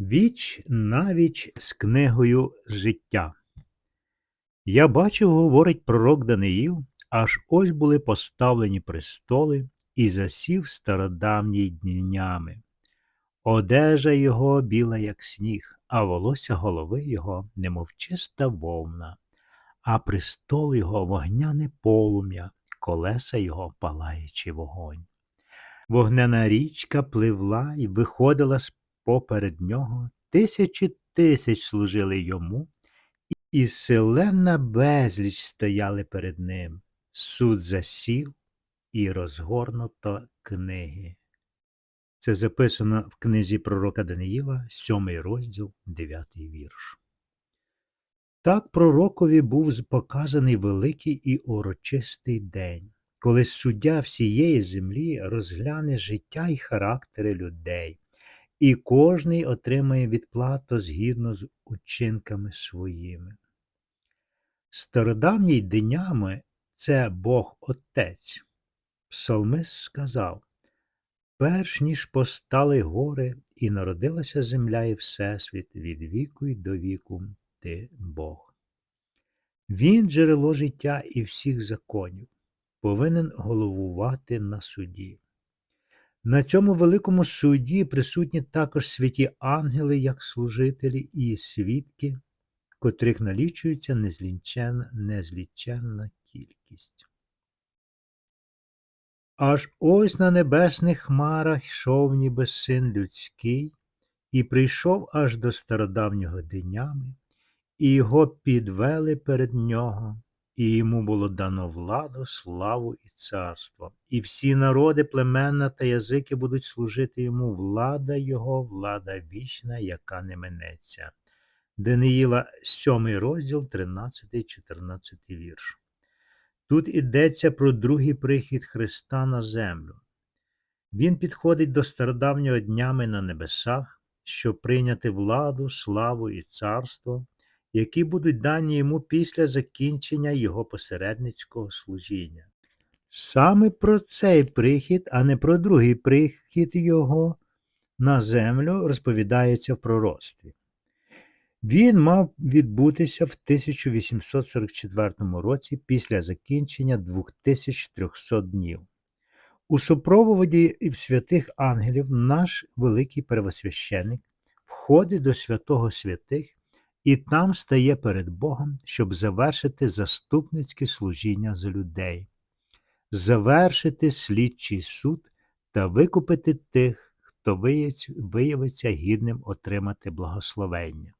Віч навіч з книгою життя. Я бачив, говорить пророк Даниїл, аж ось були поставлені престоли, і засів стародавній днями. Одежа його біла, як сніг, а волосся голови його, немов чиста вовна, а престол його вогняне полум'я, колеса його палаючий вогонь. Вогнена річка пливла і виходила з поперед нього, тисячі тисяч служили йому, і селена безліч стояли перед ним. Суд засів і розгорнуто книги. Це записано в книзі пророка Даниїла, сьомий розділ, дев'ятий вірш. Так пророкові був показаний великий і урочистий день, коли суддя всієї землі розгляне життя і характери людей, і кожний отримає відплату згідно з учинками своїми. Стародавній днями це Бог Отець. Псалмист сказав, перш ніж постали гори і народилася земля і всесвіт від віку й до віку ти Бог. Він джерело життя і всіх законів, повинен головувати на суді. На цьому великому суді присутні також святі ангели, як служителі і свідки, котрих налічується незліченна, незліченна кількість. Аж ось на небесних хмарах йшов ніби син людський, і прийшов аж до стародавнього динями, і його підвели перед нього, і йому було дано владу, славу і царство. І всі народи, племена та язики будуть служити йому влада його, влада вічна, яка не минеться. Даниїла, 7 розділ, 13-14 вірш. Тут ідеться про другий прихід Христа на землю. Він підходить до стародавнього днями на небесах, щоб прийняти владу, славу і царство, які будуть дані йому після закінчення його посередницького служіння. Саме про цей прихід, а не про другий прихід його на землю розповідається в пророцтві. Він мав відбутися в 1844 році після закінчення 2300 днів. У супроводі святих ангелів наш великий первосвященик входить до святого святих і там стає перед Богом, щоб завершити заступницьке служіння за людей, завершити слідчий суд та викупити тих, хто виявиться- гідним отримати благословення.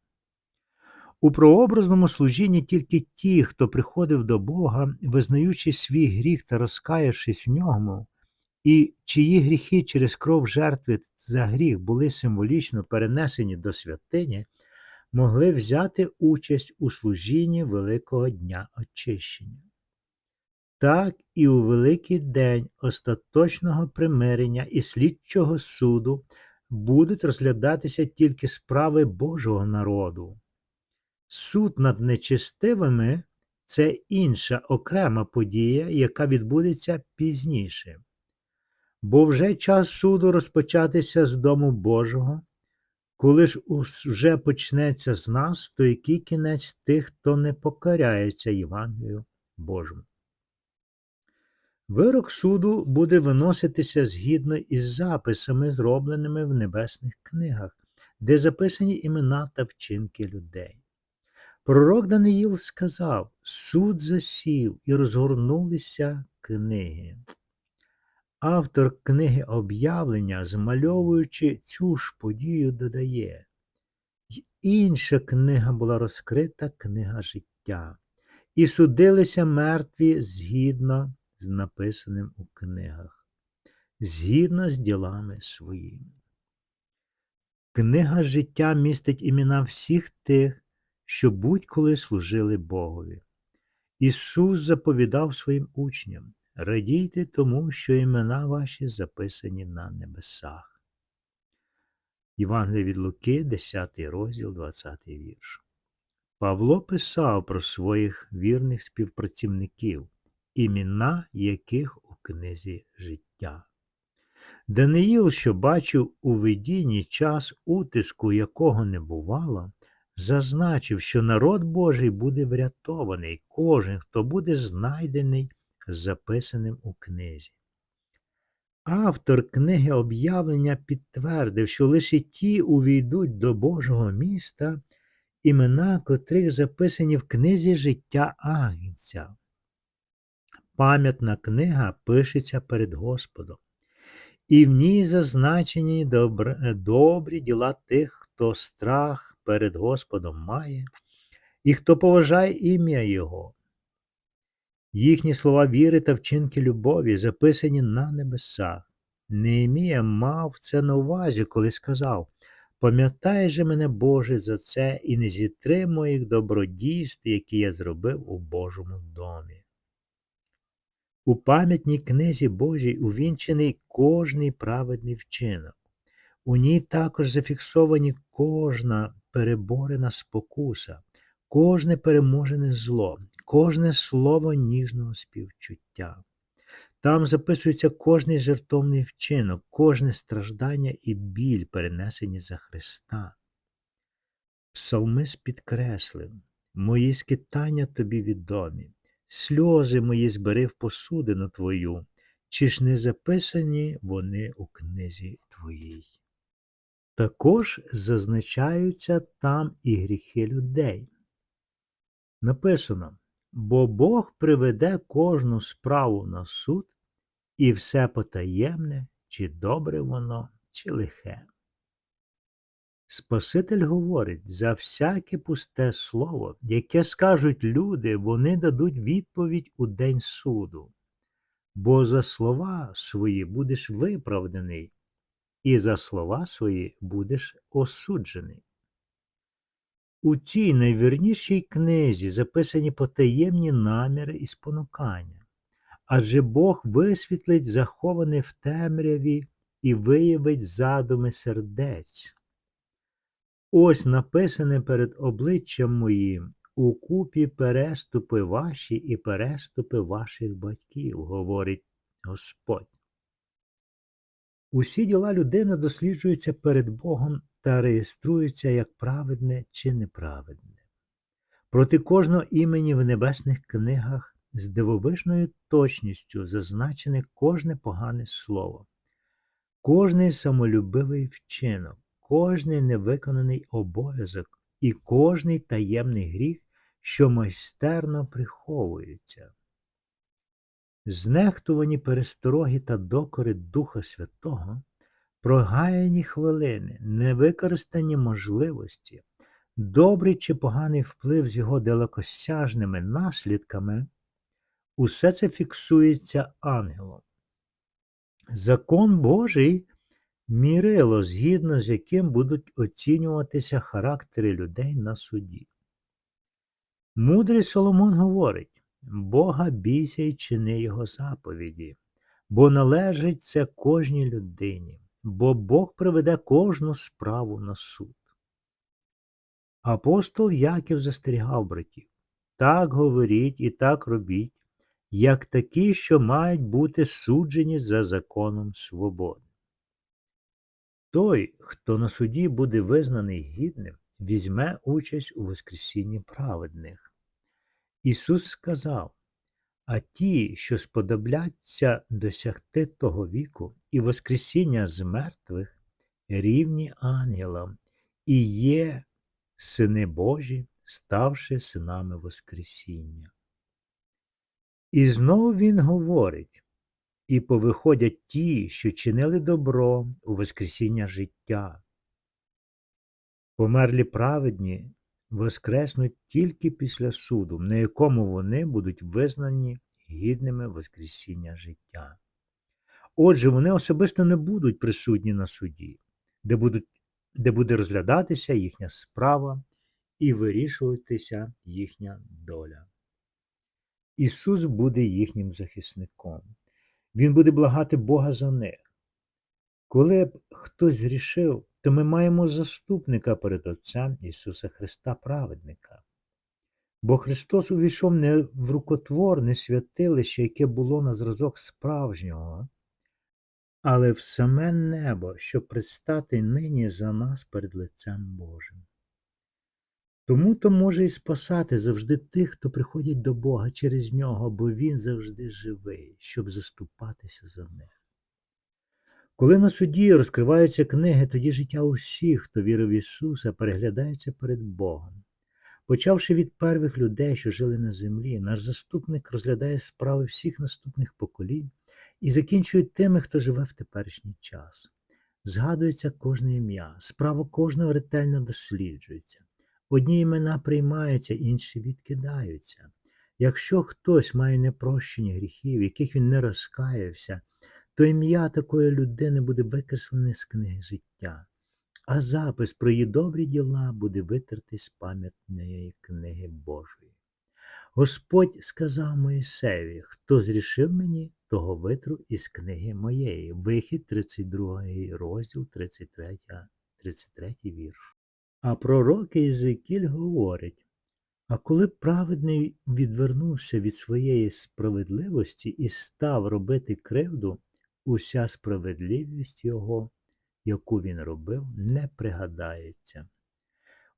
У прообразному служінні тільки ті, хто приходив до Бога, визнаючи свій гріх та розкаявшись в ньому, і чиї гріхи через кров жертви за гріх були символічно перенесені до святині, могли взяти участь у служінні Великого Дня Очищення. Так і у Великий день остаточного примирення і слідчого суду будуть розглядатися тільки справи Божого народу. Суд над нечестивими це інша окрема подія, яка відбудеться пізніше. Бо вже час суду розпочатися з дому Божого, коли ж вже почнеться з нас, то який кінець тих, хто не покоряється Євангелію Божому. Вирок суду буде виноситися згідно із записами, зробленими в небесних книгах, де записані імена та вчинки людей. Пророк Даниїл сказав: суд засів і розгорнулися книги. Автор книги об'явлення, змальовуючи цю ж подію, додає. Інша книга була розкрита книга життя, і судилися мертві згідно з написаним у книгах, згідно з ділами своїми. Книга життя містить імена всіх тих, що будь-коли служили Богові. Ісус заповідав своїм учням радійте тому, що імена ваші записані на небесах. Євангеліє від Луки, 10 розділ, 20 вірш. Павло писав про своїх вірних співпрацівників, імена яких у книзі життя. Даниїл, що бачив у видінні час утиску, якого не бувало, зазначив, що народ Божий буде врятований, кожен, хто буде знайдений записаним у книзі. Автор книги об'явлення підтвердив, що лише ті увійдуть до Божого міста, імена котрих записані в книзі життя Агнця. Пам'ятна книга пишеться перед Господом, і в ній зазначені добр... добрі діла тих, хто страх перед Господом має, і хто поважає ім'я Його. Їхні слова віри та вчинки любові записані на небесах. Неемія мав це на увазі, коли сказав Пам'ятай же мене, Боже, за це і не зітри моїх добродійств, які я зробив у Божому домі. У пам'ятній книзі Божій увінчений кожний праведний вчинок. У ній також зафіксовані кожна переборена спокуса, кожне переможене зло, кожне слово ніжного співчуття. Там записується кожний жертовний вчинок, кожне страждання і біль, перенесені за Христа. Псалмист підкреслив, мої скитання тобі відомі, сльози мої збери в посудину твою, чи ж не записані вони у книзі твоїй. Також зазначаються там і гріхи людей. Написано, бо Бог приведе кожну справу на суд, і все потаємне, чи добре воно, чи лихе. Спаситель говорить, за всяке пусте слово, яке скажуть люди, вони дадуть відповідь у день суду, бо за слова свої будеш виправданий, і за слова свої будеш осуджений. У цій найвірнішій книзі записані потаємні наміри і спонукання, адже Бог висвітлить заховане в темряві і виявить задуми сердець. Ось написане перед обличчям моїм у купі переступи ваші і переступи ваших батьків, говорить Господь. Усі діла людини досліджуються перед Богом та реєструються як праведне чи неправедне. Проти кожного імені в небесних книгах з дивовижною точністю зазначене кожне погане слово, кожний самолюбивий вчинок, кожний невиконаний обов'язок і кожний таємний гріх, що майстерно приховується. Знехтувані перестороги та докори Духа Святого, прогаяні хвилини, невикористані можливості, добрий чи поганий вплив з його далекосяжними наслідками, усе це фіксується ангелом. Закон Божий мірило, згідно з яким будуть оцінюватися характери людей на суді. Мудрий Соломон говорить Бога бійся й чини Його заповіді, бо належить це кожній людині, бо Бог приведе кожну справу на суд. Апостол Яків застерігав братів так говоріть і так робіть, як такі, що мають бути суджені за законом свободи. Той, хто на суді буде визнаний гідним, візьме участь у Воскресінні праведних. Ісус сказав, а ті, що сподобляться досягти того віку і Воскресіння з мертвих, рівні ангелам, і є сини Божі, ставши синами Воскресіння. І знову Він говорить і повиходять ті, що чинили добро у Воскресіння життя. Померлі праведні воскреснуть тільки після суду, на якому вони будуть визнані гідними Воскресіння життя. Отже, вони особисто не будуть присутні на суді, де, будуть, де буде розглядатися їхня справа і вирішуватися їхня доля. Ісус буде їхнім захисником. Він буде благати Бога за них. Коли б хтось зрішив, то ми маємо заступника перед Отцем Ісуса Христа праведника. Бо Христос увійшов не в рукотворне святилище, яке було на зразок справжнього, але в саме небо, щоб предстати нині за нас перед лицем Божим. Тому то може і спасати завжди тих, хто приходять до Бога через нього, бо Він завжди живий, щоб заступатися за них. Коли на суді розкриваються книги, тоді життя усіх, хто вірив в Ісуса, переглядається перед Богом. Почавши від первих людей, що жили на землі, наш заступник розглядає справи всіх наступних поколінь і закінчує тими, хто живе в теперішній час. Згадується кожне ім'я, справа кожного ретельно досліджується. Одні імена приймаються, інші відкидаються. Якщо хтось має непрощені гріхів, яких він не розкаявся, то ім'я такої людини буде викреслене з книги життя, а запис про її добрі діла буде витертий з пам'ятної книги Божої. Господь сказав Моїсеві, хто зрішив мені, того витру із книги моєї. Вихід 32 розділ, 33, 33 вірш. А пророк Єзекіль говорить, а коли праведний відвернувся від своєї справедливості і став робити кривду, уся справедливість його, яку він робив, не пригадається.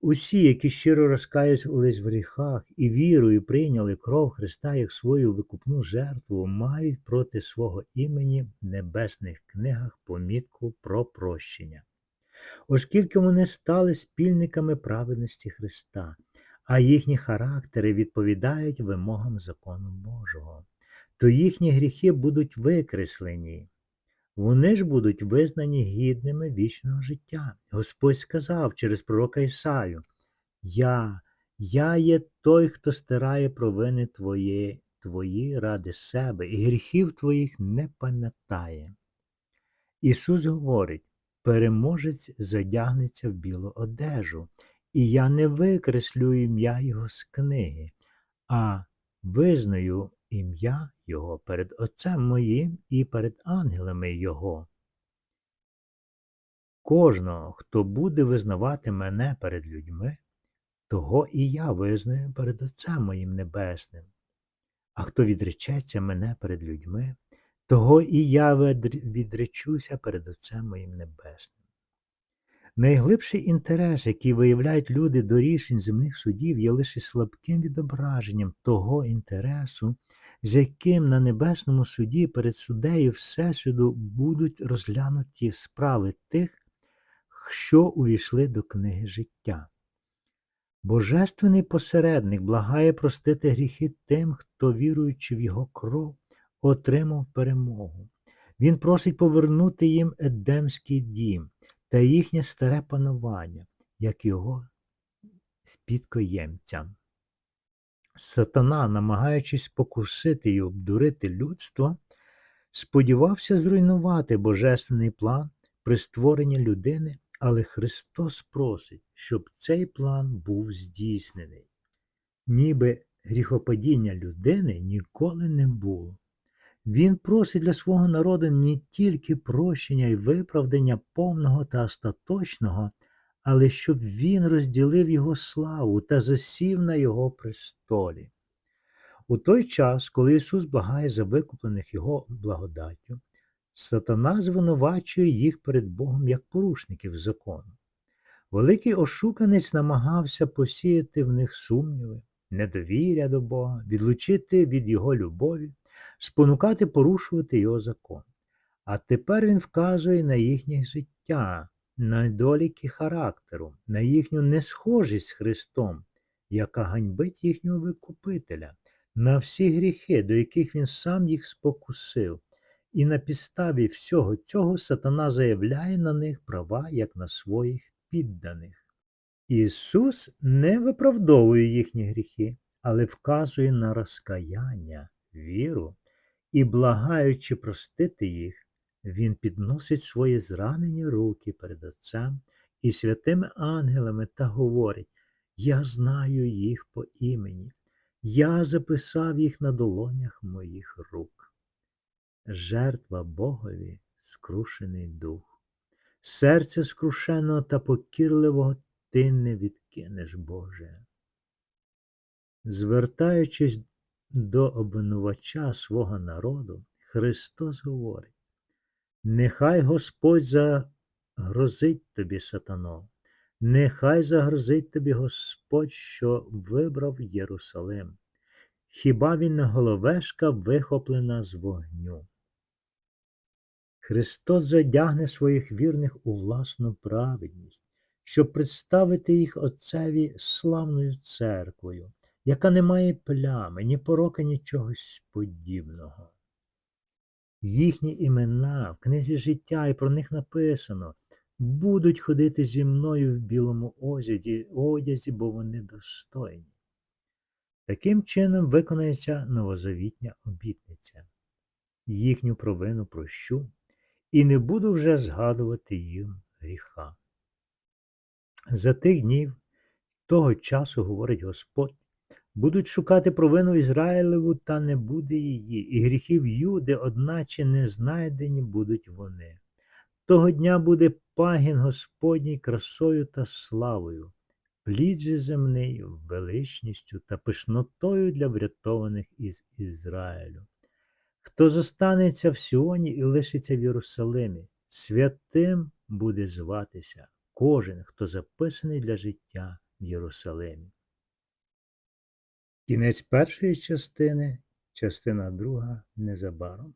Усі, які щиро розкаялись в гріхах і вірою прийняли кров Христа як свою викупну жертву, мають проти свого імені в небесних книгах помітку про прощення. Оскільки вони стали спільниками праведності Христа, а їхні характери відповідають вимогам закону Божого, то їхні гріхи будуть викреслені. Вони ж будуть визнані гідними вічного життя. Господь сказав через пророка Ісаю: Я, я є той, хто стирає провини твої, твої ради себе, і гріхів твоїх не пам'ятає. Ісус говорить: переможець задягнеться в білу одежу, і я не викреслю ім'я Його з книги, а визнаю ім'я Його перед Отцем моїм і перед ангелами Його. Кожного, хто буде визнавати мене перед людьми, того і я визнаю перед Отцем моїм Небесним. А хто відречеться мене перед людьми, того і я відречуся перед Отцем моїм Небесним. Найглибший інтерес, який виявляють люди до рішень земних судів, є лише слабким відображенням того інтересу, з яким на небесному суді перед суддею Всесвіту будуть розглянуті справи тих, що увійшли до книги життя. Божественний посередник благає простити гріхи тим, хто, віруючи в його кров, отримав перемогу. Він просить повернути їм Едемський дім та їхнє старе панування, як його спідкоємцям. Сатана, намагаючись покусити і обдурити людство, сподівався зруйнувати божественний план при створенні людини, але Христос просить, щоб цей план був здійснений. Ніби гріхопадіння людини ніколи не було. Він просить для свого народу не тільки прощення і виправдання повного та остаточного, але щоб він розділив його славу та засів на його престолі. У той час, коли Ісус благає за викуплених Його благодаттю, сатана звинувачує їх перед Богом як порушників закону. Великий ошуканець намагався посіяти в них сумніви, недовір'я до Бога, відлучити від Його любові спонукати порушувати його закон. А тепер він вказує на їхнє життя, на недоліки характеру, на їхню несхожість з Христом, яка ганьбить їхнього Викупителя, на всі гріхи, до яких він сам їх спокусив. І на підставі всього цього сатана заявляє на них права, як на своїх підданих. Ісус не виправдовує їхні гріхи, але вказує на розкаяння, віру. І, благаючи простити їх, він підносить свої зранені руки перед Отцем і святими ангелами та говорить: Я знаю їх по імені, я записав їх на долонях моїх рук. Жертва Богові скрушений дух, серце скрушеного та покірливого ти не відкинеш, Боже. Звертаючись до обвинувача свого народу, Христос говорить, Нехай Господь загрозить тобі, сатано, нехай загрозить тобі Господь, що вибрав Єрусалим. Хіба він не головешка вихоплена з вогню? Христос задягне своїх вірних у власну праведність, щоб представити їх Отцеві славною церквою, яка не має плями, ні порока, ні чогось подібного. Їхні імена в книзі життя, і про них написано, будуть ходити зі мною в білому одязі, одязі, бо вони достойні. Таким чином виконається новозавітня обітниця. Їхню провину прощу і не буду вже згадувати їм гріха. За тих днів, того часу, говорить Господь, будуть шукати провину Ізраїлеву, та не буде її, і гріхів Юди, одначе не знайдені будуть вони. Того дня буде пагін Господній красою та славою, плід же земний величністю та пишнотою для врятованих із Ізраїлю. Хто зостанеться в Сіоні і лишиться в Єрусалимі, святим буде зватися кожен, хто записаний для життя в Єрусалимі. Кінець першої частини, частина друга незабаром.